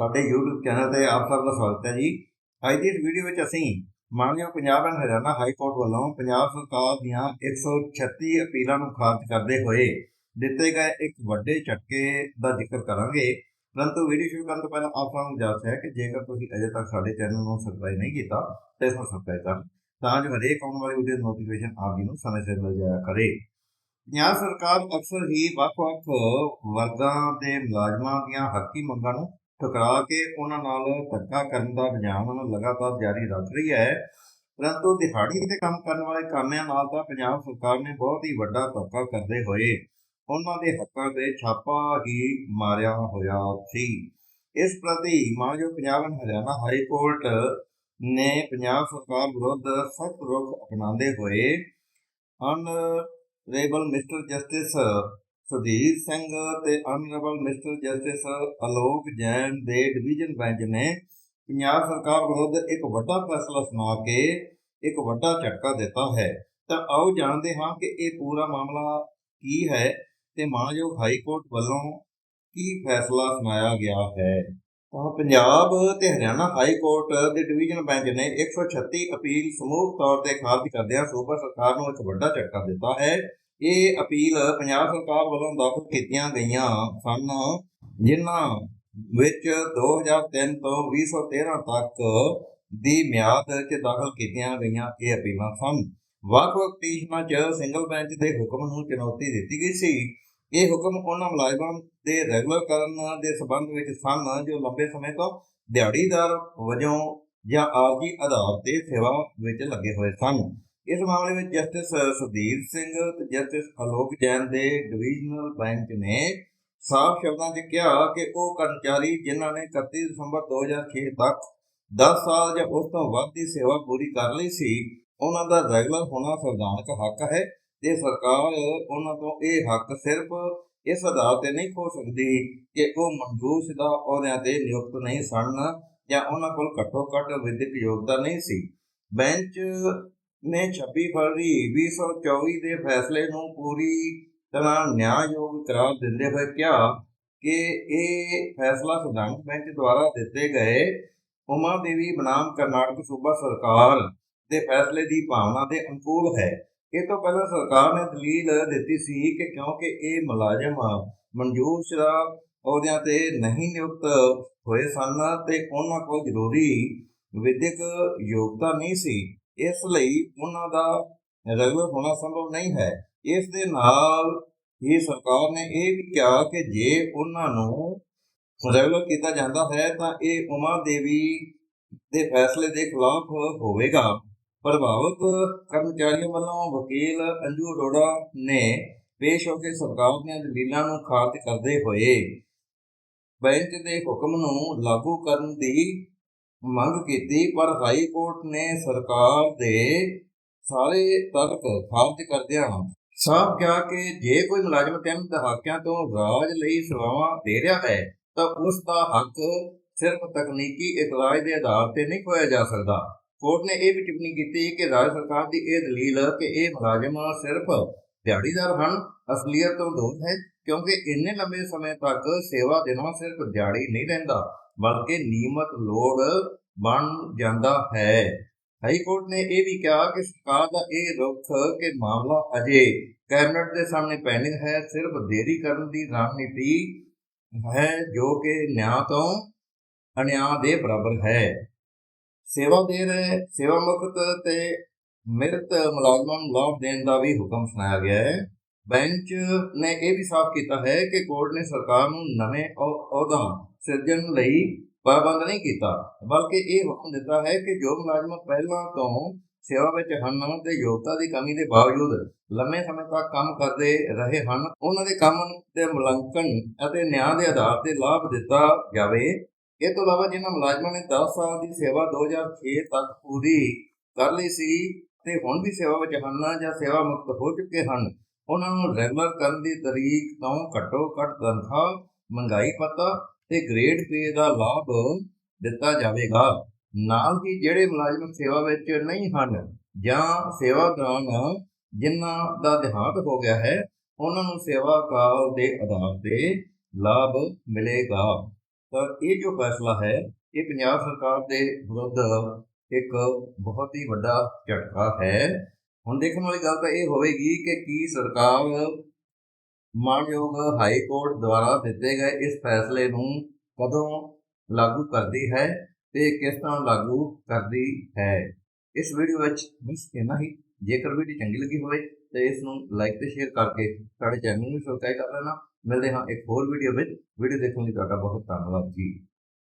ਸਾਡੇ YouTube channel ਤੇ ਆਪ ਸਭ ਦਾ ਸਵਾਗਤ ਹੈ ਜੀ। ਅੱਜ ਦੀ ਇਸ ਵੀਡੀਓ ਵਿੱਚ ਅਸੀਂ ਮਾਨਯੋਗ Punjab and Haryana high court ਵੱਲੋਂ ਪੰਜਾਬ ਸਰਕਾਰ ਦੀਆਂ 136 ਅਪੀਲਾਂ ਨੂੰ ਖਾਰਜ ਕਰਦੇ ਹੋਏ ਦਿੱਤੇ ਗਏ ਇੱਕ ਵੱਡੇ ਝਟਕੇ ਦਾ ਜ਼ਿਕਰ ਕਰਾਂਗੇ। ਪਰੰਤੂ ਵੀਡੀਓ ਸ਼ੁਰੂ ਕਰਨ ਤੋਂ ਪਹਿਲਾਂ ਆਪ ਸਭ ਨੂੰ ਗੁਜ਼ਾਰਿਸ਼ ਹੈ ਕਿ ਜੇਕਰ ਤੁਸੀਂ ਅਜੇ ਤੱਕ ਸਾਡੇ ਚੈਨਲ ਨੂੰ ਸਬਸਕ੍ਰਾਈਬ ਨਹੀਂ ਕੀਤਾ, ਤਾਂ ਇਸ ਨੂੰ ਸਬਸਕ੍ਰਾਈਬ ਕਰ, ਤਾਂ ਜੋ ਹਰੇਕ ਆਉਣ ਵਾਲੀ ਵੀਡੀਓ ਦੀ ਨੋਟੀਫਿਕੇਸ਼ਨ ਆਪ ਜੀ ਨੂੰ ਸਮੇਂ ਸਿਰ ਮਿਲ ਜਾਇਆ ਕਰੇ। ਪੰਜਾਬ ਸਰਕਾਰ ਅਕਸਰ ਹੀ ਵੱਖ-ਵੱਖ ਵਰਗਾਂ ਦੇ ਮੁਲਾਜ਼ਮਾਂ ਦੀਆਂ ਹੱਕੀ ਮੰਗਾਂ ਨੂੰ ਠੁਕਰਾ ਕੇ ਉਹਨਾਂ ਨਾਲ ਧੱਕਾ ਕਰਨ ਦਾ ਰੁਝਾਨ ਲਗਾਤਾਰ ਜਾਰੀ ਰੱਖ ਰਹੀ ਹੈ। ਪਰੰਤੂ ਦਿਹਾੜੀ ਤੇ ਕੰਮ ਕਰਨ ਵਾਲੇ ਕਾਮਿਆਂ ਨਾਲ ਤਾਂ ਪੰਜਾਬ ਸਰਕਾਰ ਨੇ ਬਹੁਤ ਹੀ ਵੱਡਾ ਧੱਕਾ ਕਰਦੇ ਹੋਏ ਉਹਨਾਂ ਦੇ ਹੱਕਾਂ ਤੇ ਛਾਪਾ ਹੀ ਮਾਰਿਆ ਹੋਇਆ ਸੀ। ਇਸ ਪ੍ਰਤੀ ਮਾਨਯੋਗ Punjab and Haryana high court ਨੇ ਪੰਜਾਬ ਸਰਕਾਰ ਵਿਰੁੱਧ ਸਖਤ ਰੁਖ ਅਪਣਾਉਂਦੇ ਹੋਏ honourable mister justice Sudhir Singh ਤੇ honourable mister justice Alok Jain ਦੇ ਡਿਵੀਜ਼ਨ ਬੈਂਚ ਨੇ ਪੰਜਾਬ ਸਰਕਾਰ ਵਿਰੁੱਧ ਇੱਕ ਵੱਡਾ ਫੈਸਲਾ ਸੁਣਾ ਕੇ ਇੱਕ ਵੱਡਾ ਝਟਕਾ ਦਿੱਤਾ ਹੈ। ਤਾਂ ਆਓ ਜਾਣਦੇ ਹਾਂ ਕਿ ਇਹ ਪੂਰਾ ਮਾਮਲਾ ਕੀ ਹੈ ਤੇ ਮਾਨਯੋਗ ਹਾਈ ਕੋਰਟ ਵੱਲੋਂ ਕੀ ਫੈਸਲਾ ਸੁਣਾਇਆ ਗਿਆ ਹੈ। ਤਾਂ ਪੰਜਾਬ ਤੇ ਹਰਿਆਣਾ ਹਾਈ ਕੋਰਟ ਦੇ ਡਿਵੀਜ਼ਨ ਬੈਂਚ ਨੇ 136 ਅਪੀਲ ਸਮੂਹ ਤੌਰ ਤੇ ਖਾਰਜ ਕਰਦਿਆਂ ਸੂਬਾ ਸਰਕਾਰ ਨੂੰ ਇੱਕ ਵੱਡਾ ਝਟਕਾ ਦਿੱਤਾ ਹੈ। ਇਹ ਅਪੀਲ ਪੰਜਾਬ ਸਰਕਾਰ ਵੱਲੋਂ ਦਾਖਲ ਕੀਤੀਆਂ ਗਈਆਂ ਸਨ, ਜਿਨ੍ਹਾਂ ਵਿੱਚ 2003 ਤੋਂ 2013 ਤੱਕ ਦੀ ਮਿਆਦ ਵਿੱਚ ਦਾਖਲ ਕੀਤੀਆਂ ਗਈਆਂ ਇਹ ਅਪੀਲਾਂ ਸਨ। ਵੱਖ-ਵੱਖ ਪਟੀਸ਼ਨਾਂ 'ਚ ਸਿੰਗਲ ਬੈਂਚ ਦੇ ਹੁਕਮ ਨੂੰ ਚੁਣੌਤੀ ਦਿੱਤੀ ਗਈ ਸੀ। ਇਹ ਹੁਕਮ ਉਹਨਾਂ ਮੁਲਾਜ਼ਮਾਂ ਦੇ ਰੈਗੂਲਰ ਕਰਨ ਦੇ ਸਬੰਧ ਵਿੱਚ ਸਨ, ਜੋ ਲੰਬੇ ਸਮੇਂ ਤੋਂ ਦਿਹਾੜੀਦਾਰ ਵਜੋਂ ਜਾਂ ਆਰਜੀ ਆਧਾਰ ਤੇ ਸੇਵਾ ਵਿੱਚ ਲੱਗੇ ਹੋਏ ਸਨ। ਇਸ ਮਾਮਲੇ ਵਿੱਚ ਜਸਟਿਸ ਸੁਧੀਰ ਸਿੰਘ ਤੇ ਜਸਟਿਸ ਅਲੋਕ ਜੈਨ ਦੇ ਡਿਵੀਜ਼ਨਲ ਬੈਂਚ ਨੇ ਸਾਫ਼ ਸ਼ਬਦਾਂ 'ਚ ਕਿਹਾ ਕਿ ਉਹ ਕਰਮਚਾਰੀ ਜਿਨ੍ਹਾਂ ਨੇ 31 ਦਸੰਬਰ 2006 ਤੱਕ 10 ਸਾਲ ਜਾਂ ਉਸ ਤੋਂ ਵੱਧ ਦੀ ਸੇਵਾ ਪੂਰੀ ਕਰ ਲਈ ਸੀ, ਉਹਨਾਂ ਦਾ ਰੈਗੂਲਰ ਹੋਣਾ ਸੰਵਿਧਾਨਕ ਹੱਕ ਹੈ ਤੇ ਸਰਕਾਰ ਉਹਨਾਂ ਤੋਂ ਇਹ ਹੱਕ ਸਿਰਫ ਇਸ ਆਧਾਰ ਤੇ ਨਹੀਂ ਖੋ ਸਕਦੀ ਕਿ ਉਹ ਮਨਜ਼ੂਰ ਸ਼ੁਦਾ ਅਹੁਦਿਆਂ ਤੇ ਨਿਯੁਕਤ ਨਹੀਂ ਸਨ ਜਾਂ ਉਹਨਾਂ ਕੋਲ ਘੱਟੋ ਘੱਟ ਵਿਦਿਅਕ ਯੋਗਤਾ ਨਹੀਂ ਸੀ। ਬੈਂਚ ਨੇ 26 ਫਰਵਰੀ 2024 ਦੇ ਫੈਸਲੇ ਨੂੰ ਪੂਰੀ ਤਰ੍ਹਾਂ ਨਿਆਂਯੋਗ ਕਰਾਰ ਦਿੰਦੇ ਹੋਏ ਕਿਹਾ ਕਿ ਇਹ ਫੈਸਲਾ ਸੰਵਿਧਾਨਕ ਬੈਂਚ ਦੁਆਰਾ ਦਿੱਤੇ ਗਏ ਉਮਾ ਦੇਵੀ ਬਨਾਮ ਕਰਨਾਟਕ ਸੂਬਾ ਸਰਕਾਰ ਦੇ ਫੈਸਲੇ ਦੀ ਭਾਵਨਾ ਦੇ ਅਨੁਕੂਲ ਹੈ। ਇਹ ਤੋਂ ਪਹਿਲਾਂ ਸਰਕਾਰ ਨੇ ਦਲੀਲ ਦਿੱਤੀ ਸੀ ਕਿ ਕਿਉਂਕਿ ਇਹ ਮੁਲਾਜ਼ਮ ਮਨਜ਼ੂਰ ਸ਼ੁਦਾ ਅਹੁਦਿਆਂ ਤੇ ਨਹੀਂ ਨਿਯੁਕਤ ਹੋਏ ਸਨ ਤੇ ਉਹਨਾਂ ਕੋਲ ਜ਼ਰੂਰੀ ਵਿਦਿਅਕ ਯੋਗਤਾ ਨਹੀਂ ਸੀ। ਇਸ ਲਈ ਉਹਨਾਂ ਦਾ ਰੈਗੂਲਰ ਹੋਣਾ ਸੰਭਵ ਨਹੀਂ ਹੈ। ਇਸ ਦੇ ਨਾਲ ਹੀ ਸਰਕਾਰ ਨੇ ਇਹ ਵੀ ਕਿਹਾ ਕਿ ਜੇ ਉਹਨਾਂ ਨੂੰ ਰੈਗੂਲਰ ਕੀਤਾ ਜਾਂਦਾ ਹੈ, ਤਾਂ ਇਹ ਉਮਾ ਦੇਵੀ ਦੇ ਫੈਸਲੇ ਦੇ ਖਿਲਾਫ ਹੋਵੇਗਾ। ਪ੍ਰਭਾਵਿਤ ਕਰਮਚਾਰੀਆਂ ਵੱਲੋਂ ਵਕੀਲ ਅੰਜੂ ਅਰੋੜਾ ਨੇ ਪੇਸ਼ ਹੋ ਕੇ ਸਰਕਾਰ ਦੀਆਂ ਦਲੀਲਾਂ ਨੂੰ ਖਾਰਜ ਕਰਦੇ ਹੋਏ ਬੈਂਚ ਦੇ ਹੁਕਮ ਨੂੰ ਲਾਗੂ ਕਰਨ ਦੀ ਮੰਗ ਕੀਤੀ, ਪਰ ਹਾਈ ਕੋਰਟ ਨੇ ਸਰਕਾਰ ਦੇ ਸਾਰੇ ਤਰਕ ਖਾਰਜ ਕਰਦਿਆਂ ਸਾਫ਼ ਕਿਹਾ ਕਿ ਜੇ ਕੋਈ ਮੁਲਾਜ਼ਮ ਤਿੰਨ ਦਹਾਕਿਆਂ ਤੋਂ ਰਾਜ ਲਈ ਸੇਵਾਵਾਂ ਦੇ ਰਿਹਾ ਹੈ, ਤਾਂ ਉਸ ਦਾ ਹੱਕ ਸਿਰਫ ਤਕਨੀਕੀ ਇਤਰਾਜ਼ ਦੇ ਆਧਾਰ ਤੇ ਨਹੀਂ ਖੋਇਆ ਜਾ ਸਕਦਾ। ਕੋਰਟ ਨੇ ਇਹ ਵੀ ਟਿੱਪਣੀ ਕੀਤੀ ਕਿ ਰਾਜ ਸਰਕਾਰ ਦੀ ਇਹ ਦਲੀਲ ਕਿ ਇਹ ਮੁਲਾਜ਼ਮ ਸਿਰਫ ਦਿਹਾੜੀਦਾਰ ਹਨ, ਅਸਲੀਅਤ ਤੋਂ ਦੂਰ ਹੈ, ਕਿਉਂਕਿ ਇੰਨੇ ਲੰਬੇ ਸਮੇਂ ਤੱਕ ਸੇਵਾ ਦੇਣਾ ਸਿਰਫ ਦਿਹਾੜੀ ਨਹੀਂ ਰਹਿੰਦਾ। ਬਲਕਿ ਨਿਯਮਤ ਲੋੜ ਬਣ ਜਾਂਦਾ ਹੈ। ਹਾਈ ਕੋਰਟ ਨੇ ਇਹ ਵੀ ਕਿਹਾ ਕਿ ਸਰਕਾਰ ਦਾ ਇਹ ਰੁਖ ਕਿ ਮਾਮਲਾ ਅਜੇ ਕੈਬਨਿਟ ਦੇ ਸਾਹਮਣੇ ਪੈਂਡਿੰਗ ਹੈ, ਸਿਰਫ ਦੇਰੀ ਕਰਨ ਦੀ ਰਣਨੀਤੀ ਹੈ ਜੋ ਕਿ ਨਿਆਂ ਤੋਂ ਅਨਿਆਂ ਦੇ ਬਰਾਬਰ ਹੈ। ਸੇਵਾ ਦੇ ਰਹੇ ਸੇਵਾ ਮੁਕਤ ਤੇ ਮਿਰਤ ਮੁਲਾਜ਼ਮਾਂ ਨੂੰ ਲਾਭ ਦੇਣ ਦਾ ਵੀ ਹੁਕਮ ਸੁਣਾਇਆ ਗਿਆ ਹੈ। ਬੈਂਚ ਨੇ ਇਹ ਵੀ ਸਾਫ਼ ਕੀਤਾ ਹੈ ਕਿ ਕੋਰਟ ਨੇ ਸਰਕਾਰ ਨੂੰ ਨਵੇਂ ਅਹੁ- ਅਹੁਦਾ ਸਿਰਜਣ ਲਈ ਪਾਬੰਦ ਨਹੀਂ ਕੀਤਾ, ਬਲਕਿ ਇਹ ਹੁਕਮ ਦਿੱਤਾ ਹੈ ਕਿ ਜੋ ਮੁਲਾਜ਼ਮ ਪਹਿਲਾਂ ਤੋਂ ਸੇਵਾ ਵਿੱਚ ਹਨ ਤੇ ਯੋਗਤਾ ਦੀ ਕਮੀ ਦੇ ਬਾਵਜੂਦ ਲੰਮੇ ਸਮੇਂ ਤੱਕ ਕੰਮ ਕਰਦੇ ਰਹੇ ਹਨ, ਉਹਨਾਂ ਦੇ ਕੰਮ ਦੇ ਮੁਲਾਂਕਣ ਅਤੇ ਨਿਆਂ ਦੇ ਆਧਾਰ ਤੇ ਲਾਭ ਦਿੱਤਾ ਜਾਵੇ। ਇਹ ਤੋਂ ਇਲਾਵਾ ਜਿਨ੍ਹਾਂ ਮੁਲਾਜ਼ਮਾਂ ਨੇ 10 ਸਾਲ ਦੀ ਸੇਵਾ 2006 ਤੱਕ ਪੂਰੀ ਕਰ ਲਈ ਸੀ ਤੇ ਹੁਣ ਵੀ ਸੇਵਾ ਵਿੱਚ ਹਨ ਜਾਂ ਸੇਵਾ ਮੁਕਤ ਹੋ ਚੁੱਕੇ ਹਨ ਉਹਨਾਂ ਨੂੰ ਰੈਗੂਲਰ ਕਰਨ ਦੀ ਤਰੀਕ ਤੋਂ ਘੱਟੋ ਘੱਟ ਤਨਖਾਹ, ਮਹਿੰਗਾਈ ਪਤਾ ਤੇ ਗ੍ਰੇਡ ਪੇ ਦਾ ਲਾਭ ਦਿੱਤਾ ਜਾਵੇਗਾ। ਨਾਲ ਹੀ ਜਿਹੜੇ ਮੁਲਾਜ਼ਮ ਸੇਵਾ ਵਿੱਚ ਨਹੀਂ ਹਨ ਜਾਂ ਸੇਵਾ ਦੌਰਾਨ ਜਿਨ੍ਹਾਂ ਦਾ ਦੇਹਾਂਤ ਹੋ ਗਿਆ ਹੈ, ਉਹਨਾਂ ਨੂੰ ਸੇਵਾ ਕਾਲ ਦੇ ਆਧਾਰ ਤੇ ਲਾਭ ਮਿਲੇਗਾ। ਤਾਂ ਇਹ ਜੋ ਫੈਸਲਾ ਹੈ, ਇਹ ਪੰਜਾਬ ਸਰਕਾਰ ਦੇ ਵਿਰੁੱਧ ਇੱਕ ਬਹੁਤ ਹੀ ਵੱਡਾ ਝਟਕਾ ਹੈ। ਹੁਣ ਦੇਖਣ ਵਾਲੀ ਗੱਲ ਤਾਂ ਇਹ ਹੋਵੇਗੀ ਕਿ ਕੀ ਸਰਕਾਰ ਮਾਨਯੋਗ ਹਾਈ ਕੋਰਟ ਦੁਆਰਾ ਦਿੱਤੇ ਗਏ ਇਸ ਫੈਸਲੇ ਨੂੰ ਕਦੋਂ ਲਾਗੂ ਕਰਦੀ ਹੈ ਤੇ ਕਿਸ ਤਰ੍ਹਾਂ ਲਾਗੂ ਕਰਦੀ ਹੈ। ਇਸ ਵੀਡੀਓ ਵਿੱਚ ਬਸ ਇੰਨਾ ਹੀ। ਜੇਕਰ ਵੀਡੀਓ ਚੰਗੀ ਲੱਗੀ ਹੋਵੇ ਤੇ ਇਸ ਨੂੰ ਲਾਈਕ ਤੇ ਸ਼ੇਅਰ ਕਰਕੇ ਸਾਡੇ ਚੈਨਲ ਨੂੰ ਸਬਸਕ੍ਰਾਈਬ ਕਰ ਲੈਣਾ। ਮਿਲਦੇ ਹਾਂ ਇੱਕ ਹੋਰ ਵੀਡੀਓ ਵਿੱਚ। ਵੀਡੀਓ ਦੇਖਣ ਲਈ ਤੁਹਾਡਾ ਬਹੁਤ ਧੰਨਵਾਦ ਜੀ।